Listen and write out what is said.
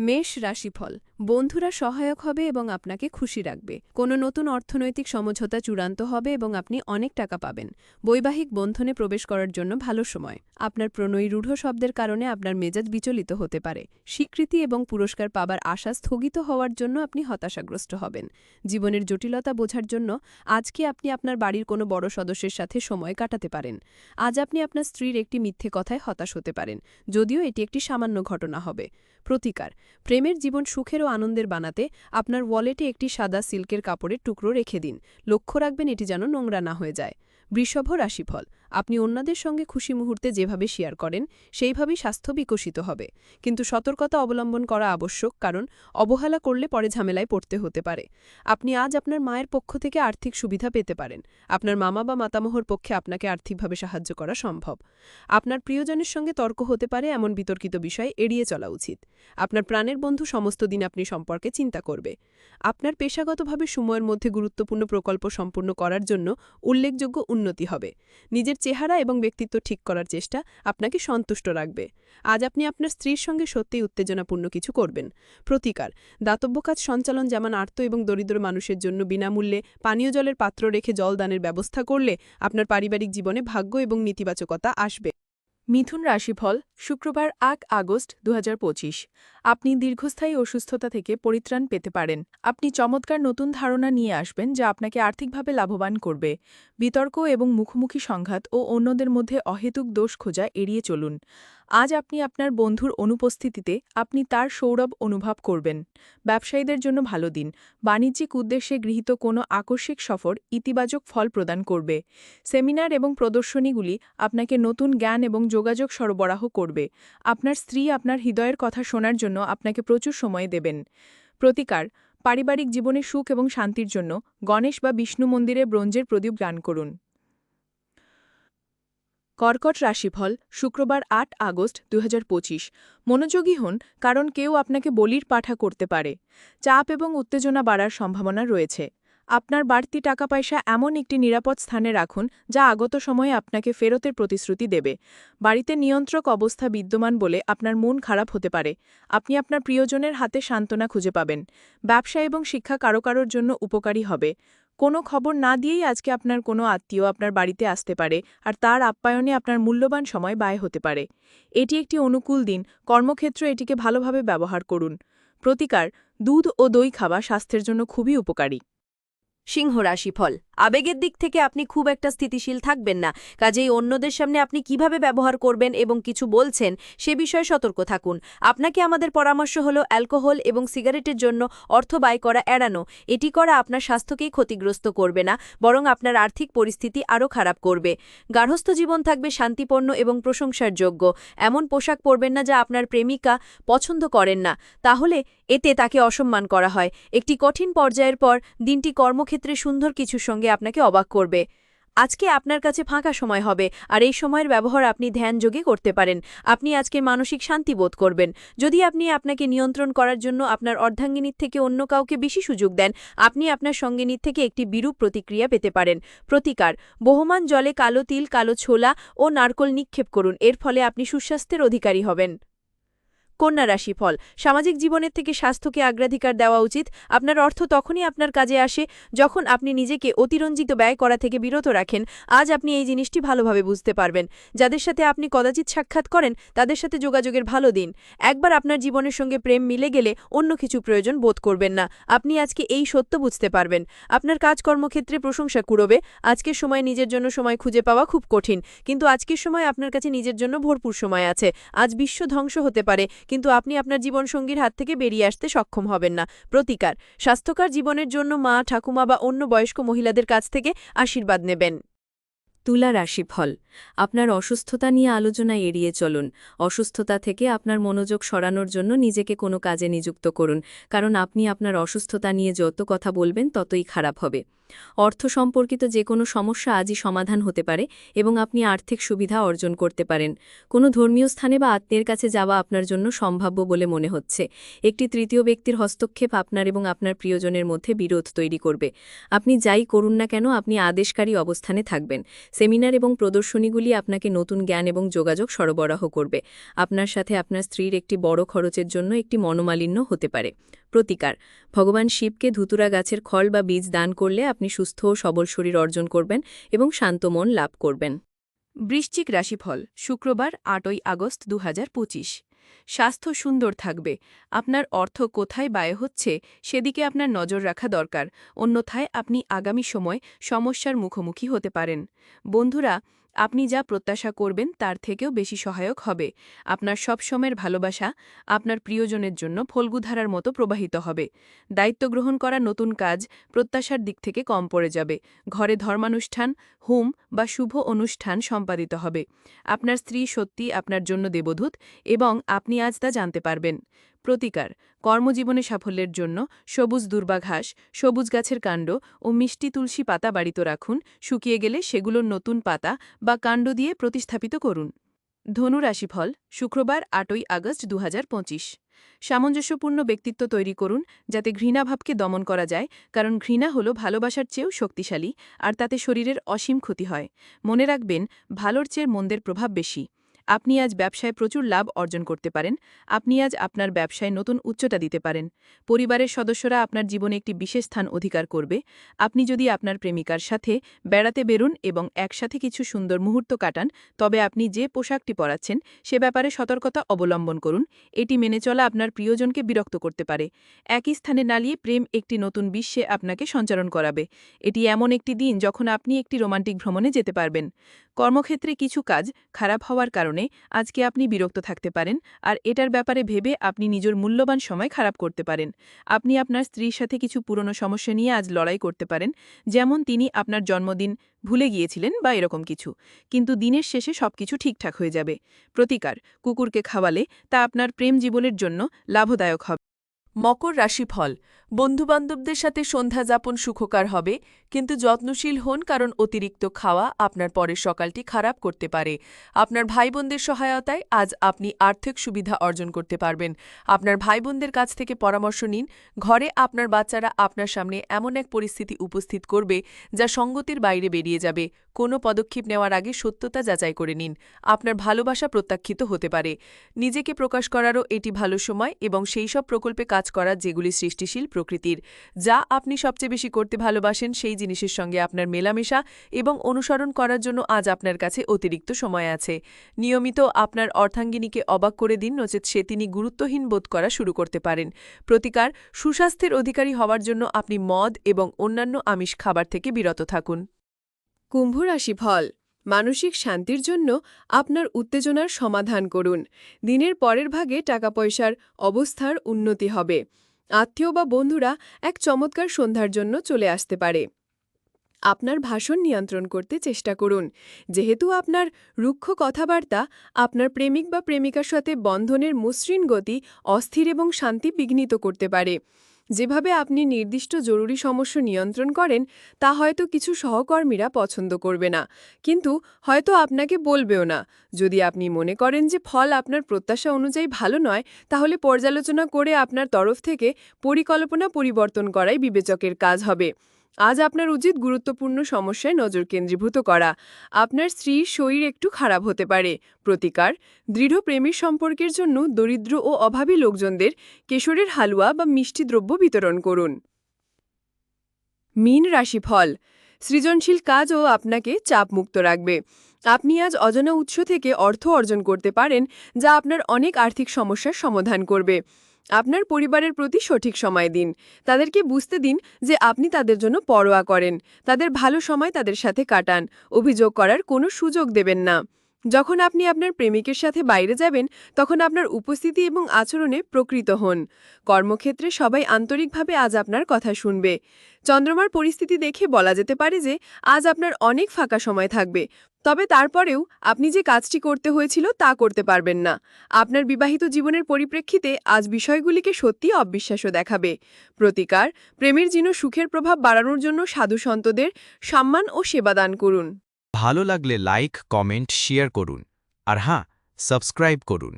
মেষ রাশিফল বন্ধুরা সহায়ক হবে এবং আপনাকে খুশি রাখবে। কোনো নতুন অর্থনৈতিক সমঝোতা চূড়ান্ত হবে এবং আপনি অনেক টাকা পাবেন। বৈবাহিক বন্ধনে প্রবেশ করার জন্য ভালো সময়। আপনার প্রণয়ী রূঢ় শব্দের কারণে আপনার মেজাজ বিচলিত হতে পারে। স্বীকৃতি এবং পুরস্কার পাবার আশা স্থগিত হওয়ার জন্য আপনি হতাশাগ্রস্ত হবেন। জীবনের জটিলতা বোঝার জন্য আজকে আপনি আপনার বাড়ির কোনো বড় সদস্যের সাথে সময় কাটাতে পারেন। আজ আপনি আপনার স্ত্রীর একটি মিথ্যে কথায় হতাশ হতে পারেন, যদিও এটি একটি সামান্য ঘটনা হবে। প্রতিকার। প্রেমের জীবন সুখের ও আনন্দের বানাতে আপনার ওয়ালেটে একটি সাদা সিল্কের কাপড়ের টুকরো রেখে দিন। লক্ষ্য রাখবেন এটি যেন নোংরা না হয়ে যায়। বৃষভ রাশিফল আপনি অন্যদের সঙ্গে খুশি মুহূর্তে যেভাবে শেয়ার করেন, সেইভাবেই স্বাস্থ্য বিকশিত হবে। কিন্তু সতর্কতা অবলম্বন করা আবশ্যক, কারণ অবহেলা করলে পরে ঝামেলায় পড়তে হতে পারে। আপনি আজ আপনার মায়ের পক্ষ থেকে আর্থিক সুবিধা পেতে পারেন। আপনার মামা বা মাতামহর পক্ষে আপনাকে আর্থিকভাবে সাহায্য করা সম্ভব। আপনার প্রিয়জনের সঙ্গে তর্ক হতে পারে এমন বিতর্কিত বিষয় এড়িয়ে চলা উচিত। আপনার প্রাণের বন্ধু সমস্ত দিন আপনি সম্পর্কে চিন্তা করবে। আপনার পেশাগতভাবে সময়ের মধ্যে গুরুত্বপূর্ণ প্রকল্প সম্পূর্ণ করার জন্য উল্লেখযোগ্য উন্নতি হবে। নিজের চেহারা এবং ব্যক্তিত্ব ঠিক করার চেষ্টা আপনাকে সন্তুষ্ট রাখবে। আজ আপনি আপনার স্ত্রীর সঙ্গে সত্যিই উত্তেজনাপূর্ণ কিছু করবেন। প্রতিকার, দাতব্য কাজ সঞ্চালন যেমন আর্ত এবং দরিদ্র মানুষের জন্য বিনামূল্যে পানীয় জলের পাত্র রেখে জল দানের ব্যবস্থা করলে আপনার পারিবারিক জীবনে ভাগ্য এবং নেতিবাচকতা আসবে। মিথুন রাশিফল শুক্রবার আট আগস্ট দু হাজার পঁচিশ। আপনি দীর্ঘস্থায়ী অসুস্থতা থেকে পরিত্রাণ পেতে পারেন। আপনি চমৎকার নতুন ধারণা নিয়ে আসবেন যা আপনাকে আর্থিকভাবে লাভবান করবে। বিতর্ক এবং মুখোমুখি সংঘাত ও অন্যদের মধ্যে অহেতুক দোষ খোঁজা এড়িয়ে চলুন। আজ আপনি আপনার বন্ধুর অনুপস্থিতিতে আপনি তার সৌরভ অনুভব করবেন। ব্যবসায়ীদের জন্য ভালো দিন। বাণিজ্যিক উদ্দেশ্যে গৃহীত কোনো আকস্মিক সফর ইতিবাচক ফল প্রদান করবে। সেমিনার এবং প্রদর্শনীগুলি আপনাকে নতুন জ্ঞান এবং যোগাযোগ সরবরাহ করবে। আপনার স্ত্রী আপনার হৃদয়ের কথা শোনার জন্য আপনাকে প্রচুর সময় দেবেন। প্রতিকার, পারিবারিক জীবনে সুখ এবং শান্তির জন্য গণেশ বা বিষ্ণু মন্দিরে ব্রোঞ্জের প্রদীপ গান করুন। কর্কট রাশিফল, শুক্রবার আট আগস্ট দু হাজার পঁচিশ। মনোযোগী হন, কারণ কেউ আপনাকে বলির পাঠা করতে পারে। চাপ এবং উত্তেজনা বাড়ার সম্ভাবনা রয়েছে। আপনার বাড়তি টাকা পয়সা এমন একটি নিরাপদ স্থানে রাখুন, যা আগত সময়ে আপনাকে ফেরতের প্রতিশ্রুতি দেবে। বাড়িতে নিয়ন্ত্রক অবস্থা বিদ্যমান বলে আপনার মন খারাপ হতে পারে। আপনি আপনার প্রিয়জনের হাতে সান্ত্বনা খুঁজে পাবেন। ব্যবসা এবং শিক্ষা কারও কারোর জন্য উপকারী হবে। কোনো খবর না দিয়েই আজকে আপনার কোনো আত্মীয় আপনার বাড়িতে আসতে পারে, আর তার আপ্যায়নে আপনার মূল্যবান সময় ব্যয় হতে পারে। এটি একটি অনুকূল দিন। কর্মক্ষেত্র এটিকে ভালোভাবে ব্যবহার করুন। প্রতিকার, দুধ ও দই খাওয়া স্বাস্থ্যের জন্য খুবই উপকারী। সিংহ রাশিফল। আবেগের দিক থেকে আপনি খুব একটা স্থিতিশীল থাকবেন না। কাজেই অন্যদের সামনে আপনি কীভাবে ব্যবহার করবেন এবং কিছু বলছেন, সে বিষয়ে সতর্ক থাকুন। আপনাকে আমাদের পরামর্শ হল অ্যালকোহল এবং সিগারেটের জন্য অর্থ ব্যয় করা এড়ানো। এটি করা আপনার স্বাস্থ্যকেই ক্ষতিগ্রস্ত করবে না, বরং আপনার আর্থিক পরিস্থিতি আরও খারাপ করবে। গার্হস্থ জীবন থাকবে শান্তিপূর্ণ এবং প্রশংসার যোগ্য এমন পোশাক পরবেন না যা আপনার প্রেমিকা পছন্দ করেন না। তাহলে এতে তাকে অসম্মান করা হয়। একটি কঠিন পর্যায়ের পর দিনটি কর্মক্ষেত্রে সুন্দর কিছুর সঙ্গে আপনাকে অবাক করবে। আজকে আপনার কাছে ফাঁকা সময় হবে, আর এই সময়ের ব্যবহার আপনি ধ্যানযোগে করতে পারেন। আপনি আজকে মানসিক শান্তি বোধ করবেন। যদি আপনি আপনাকে নিয়ন্ত্রণ করার জন্য আপনার অর্ধাঙ্গিনীর থেকে অন্য কাউকে বেশি সুযোগ দেন, আপনি আপনার সঙ্গিনীর থেকে একটি বিরূপ প্রতিক্রিয়া পেতে পারেন। প্রতিকার, বহমান জলে কালো তিল, কালো ছোলা ও নারকল নিক্ষেপ করুন। এর ফলে আপনি সুস্বাস্থ্যের অধিকারী হবেন। কন্যা রাশিফল। সামাজিক জীবনের থেকে স্বাস্থ্যকে অগ্রাধিকার দেওয়া উচিত। আপনার অর্থ তখনই আপনার কাজে আসে যখন আপনি নিজেকে অতিরঞ্জিত ব্যয় করা থেকে বিরত রাখেন। আজ আপনি এই জিনিসটি ভালোভাবে বুঝতে পারবেন। যাদের সাথে আপনি কদাচিৎ সাক্ষাৎ করেন, তাদের সাথে যোগাযোগের ভালো দিন। একবার আপনার জীবনের সঙ্গে প্রেম মিলে গেলে অন্য কিছু প্রয়োজন বোধ করবেন না। আপনি আজকে এই সত্য বুঝতে পারবেন। আপনার কাজকর্মক্ষেত্রে প্রশংসা কুড়বে। আজকের সময় নিজের জন্য সময় খুঁজে পাওয়া খুব কঠিন। কিন্তু আজকের সময় আপনার কাছে নিজের জন্য ভরপুর সময় আছে। আজ বিশ্ব ধ্বংস হতে পারে। কিন্তু আপনি আপনার জীবনসঙ্গীর হাত থেকে বেরিয়ে আসতে সক্ষম হবেন না। প্রতিকার, স্বাস্থ্যকর জীবনের জন্য মা, ঠাকুমা বা অন্য বয়স্ক মহিলাদের কাছ থেকে আশীর্বাদ নেবেন। তুলা রাশিফল, আপনার অসুস্থতা নিয়ে আলোচনা এড়িয়ে চলুন। অসুস্থতা থেকে আপনার মনোযোগ সরানোর জন্য নিজেকে কোনো কাজে নিযুক্ত করুন। কারণ আপনি আপনার অসুস্থতা নিয়ে যত কথা বলবেন ততই খারাপ হবে। অর্থ সম্পর্কিত যে কোনো সমস্যা আজই সমাধান হতে পারে এবং আপনি আর্থিক সুবিধা অর্জন করতে পারেন। কোনো ধর্মীয় স্থানে বা আত্মীয়ের কাছে যাওয়া আপনার জন্য সম্ভাব্য বলে মনে হচ্ছে। একটি তৃতীয় ব্যক্তির হস্তক্ষেপ আপনার এবং আপনার প্রিয়জনের মধ্যে বিরোধ তৈরি করবে। আপনি যাই করুন না কেন, আপনি আদেশকারী অবস্থানে থাকবেন। সেমিনার এবং প্রদর্শনীগুলি আপনাকে নতুন জ্ঞান এবং যোগাযোগ সরবরাহ করবে। আপনার সাথে আপনার স্ত্রীর একটি বড় খরচের জন্য একটি মনোমালিন্য হতে পারে। প্রতিকার, ভগবান শিবকে ধুতুরা গাছের খল বা বীজ দান করলে আপনি সুস্থ ও সবল শরীর অর্জন করবেন এবং শান্ত মন লাভ করবেন। বৃশ্চিক রাশিফল, শুক্রবার, আটই আগস্ট দু হাজার পঁচিশ। স্বাস্থ্য সুন্দর থাকবে। আপনার অর্থ কোথায় ব্যয় হচ্ছে সেদিকে আপনার নজর রাখা দরকার। অন্যথায় আপনি আগামী সময় সমস্যার মুখোমুখি হতে পারেন। বন্ধুরা আপনি যা প্রত্যাশা করবেন তার থেকেও বেশি সহায়ক হবে। আপনার সব সময়ের ভালোবাসা আপনার প্রিয়জনের জন্য ফল্গুধারার মতো প্রবাহিত হবে। দায়িত্ব গ্রহণ করা নতুন কাজ প্রত্যাশার দিক থেকে কম পড়ে যাবে। ঘরে ধর্মানুষ্ঠান, হুম বা শুভ অনুষ্ঠান সম্পাদিত হবে। আপনার স্ত্রী সত্যি আপনার জন্য দেবদূত এবং আপনি আজ তা জানতে পারবেন। প্রতিকার, কর্মজীবনে সাফল্যের জন্য সবুজ দুর্বাঘাস, সবুজ গাছের কাণ্ড ও মিষ্টি তুলসী পাতা বাড়িতে রাখুন, শুকিয়ে গেলে সেগুলোর নতুন পাতা বা কাণ্ড দিয়ে প্রতিস্থাপিত করুন। ধনু রাশিফল, শুক্রবার আটই আগস্ট দু হাজার পঁচিশ। সামঞ্জস্যপূর্ণ ব্যক্তিত্ব তৈরি করুন যাতে ঘৃণাভাবকে দমন করা যায়, কারণ ঘৃণা হল ভালোবাসার চেয়েও শক্তিশালী আর তাতে শরীরের অসীম ক্ষতি হয়। মনে রাখবেন, ভালোর চেয়ে মন্দের প্রভাব বেশি। আপনি আজ ব্যবসায় প্রচুর লাভ অর্জন করতে পারেন। আপনি আজ আপনার ব্যবসায় নতুন উচ্চতা দিতে পারেন। পরিবারের সদস্যরা আপনার জীবনে একটি বিশেষ স্থান অধিকার করবে। আপনি যদি আপনার প্রেমিকার সাথে বেড়াতে বেরুন এবং একসাথে কিছু সুন্দর মুহূর্ত কাটান, তবে আপনি যে পোশাকটি পরাচ্ছেন, সে ব্যাপারে সতর্কতা অবলম্বন করুন। এটি মেনে চলা আপনার প্রিয়জনকে বিরক্ত করতে পারে। একই স্থানে নালিয়ে প্রেম একটি নতুন বিশ্বে আপনাকে সঞ্চারণ করাবে। এটি এমন একটি দিন যখন আপনি একটি রোমান্টিক ভ্রমণে যেতে পারবেন। কর্মক্ষেত্রে কিছু কাজ খারাপ হওয়ার কারণে আজকে আপনি বিরক্ত থাকতে পারেন, আর এটার ব্যাপারে ভেবে আপনি নিজের মূল্যবান সময় খারাপ করতে পারেন। আপনি আপনার স্ত্রীর সাথে কিছু পুরনো সমস্যা নিয়ে আজ লড়াই করতে পারেন, যেমন তিনি আপনার জন্মদিন ভুলে গিয়েছিলেন বা এরকম কিছু। কিন্তু দিনের শেষে সবকিছু ঠিকঠাক হয়ে যাবে। প্রতিকার, কুকুরকে খাওয়ালে তা আপনার প্রেম জীবনের জন্য লাভদায়ক হবে। মকর রাশিফল। বন্ধুবান্ধবদের সাথে সন্ধ্যা যাপন সুখকর হবে, কিন্তু যত্নশীল হন কারণ অতিরিক্ত খাওয়া আপনার পরের সকালটি খারাপ করতে পারে। আপনার ভাইবোনদের সহায়তায় আজ আপনি আর্থিক সুবিধা অর্জন করতে পারবেন। আপনার ভাইবোনদের কাছ থেকে পরামর্শ নিন। ঘরে আপনার বাচ্চারা আপনার সামনে এমন এক পরিস্থিতি উপস্থিত করবে যা সঙ্গতির বাইরে বেরিয়ে যাবে। কোনো পদক্ষেপ নেওয়ার আগে সত্যতা যাচাই করে নিন। আপনার ভালোবাসা প্রত্যাখ্যিত হতে পারে। নিজেকে প্রকাশ করারও এটি ভালো সময় এবং সেই সব প্রকল্পে কাজ করার যেগুলি সৃষ্টিশীল প্রকৃতির। যা আপনি সবচেয়ে বেশি করতে ভালোবাসেন সেই জিনিসের সঙ্গে আপনার মেলামেশা এবং অনুসরণ করার জন্য আজ আপনার কাছে অতিরিক্ত সময় আছে। নিয়মিত আপনার অর্থাঙ্গিনীকে অবাক করে দিন নচেত সে তিনি গুরুত্বহীন বোধ করা শুরু করতে পারেন। প্রতিকার, সুস্বাস্থ্যের অধিকারী হওয়ার জন্য আপনি মদ এবং অন্যান্য আমিষ খাবার থেকে বিরত থাকুন। কুম্ভ রাশি ফল। মানসিক শান্তির জন্য আপনার উত্তেজনার সমাধান করুন। দিনের পরের ভাগে টাকা পয়সার অবস্থার উন্নতি হবে। আত্মীয় বা বন্ধুরা এক চমৎকার সন্ধ্যার জন্য চলে আসতে পারে। আপনার ভাষণ নিয়ন্ত্রণ করতে চেষ্টা করুন। যেহেতু আপনার রুক্ষ কথাবার্তা, আপনার প্রেমিক বা প্রেমিকার সাথে বন্ধনের মসৃণ গতি অস্থির এবং শান্তি বিঘ্নিত করতে পারে। যেভাবে আপনি নির্দিষ্ট জরুরি সমস্যা নিয়ন্ত্রণ করেন, তা হয়তো কিছু সহকর্মীরা পছন্দ করবে না। কিন্তু হয়তো আপনাকে বলবেও না। যদি আপনি মনে করেন যে ফল আপনার প্রত্যাশা অনুযায়ী ভালো নয়, তাহলে পর্যালোচনা করে আপনার তরফ থেকে পরিকল্পনা পরিবর্তন করাই বিবেচকের কাজ হবে। আজ আপনার উচিত গুরুত্বপূর্ণ সমস্যায় নজর কেন্দ্রীভূত করা। আপনার স্ত্রীর শরীর একটু খারাপ হতে পারে। প্রতিকার, দৃঢ় প্রেমের সম্পর্কের জন্য দরিদ্র ও অভাবী লোকজনদের কেশরের হালুয়া বা মিষ্টি দ্রব্য বিতরণ করুন। মীন রাশিফল, সৃজনশীল কাজও আপনাকে চাপমুক্ত রাখবে। আপনি আজ অজানা উৎস থেকে অর্থ অর্জন করতে পারেন, যা আপনার অনেক আর্থিক সমস্যার সমাধান করবে। আপনার পরিবারের প্রতি সঠিক সময় দিন। তাদেরকে বুঝতে দিন যে আপনি তাদের জন্য পরোয়া করেন। তাদের ভালো সময় তাদের সাথে কাটান। অভিযোগ করার কোনো সুযোগ দেবেন না। যখন আপনি আপনার প্রেমিকের সাথে বাইরে যাবেন, তখন আপনার উপস্থিতি এবং আচরণে প্রকৃত হন। কর্মক্ষেত্রে সবাই আন্তরিকভাবে আজ আপনার কথা শুনবে। চন্দ্রমার পরিস্থিতি দেখে বলা যেতে পারে যে, আজ আপনার অনেক ফাঁকা সময় থাকবে। তবে তারপরেও আপনি যে কাজটি করতে হয়েছিল তা করতে পারবেন না। আপনার বিবাহিত জীবনের পরিপ্রেক্ষিতে আজ বিষয়গুলিকে সত্যি অবিশ্বাস্য দেখাবে। প্রতিকার, প্রেমের জিন সুখের প্রভাব বাড়ানোর জন্য সাধু সন্তদের সম্মান ও সেবাদান করুন। ভালো লাগলে লাইক কমেন্ট শেয়ার করুন। আর হ্যাঁ সাবস্ক্রাইব করুন।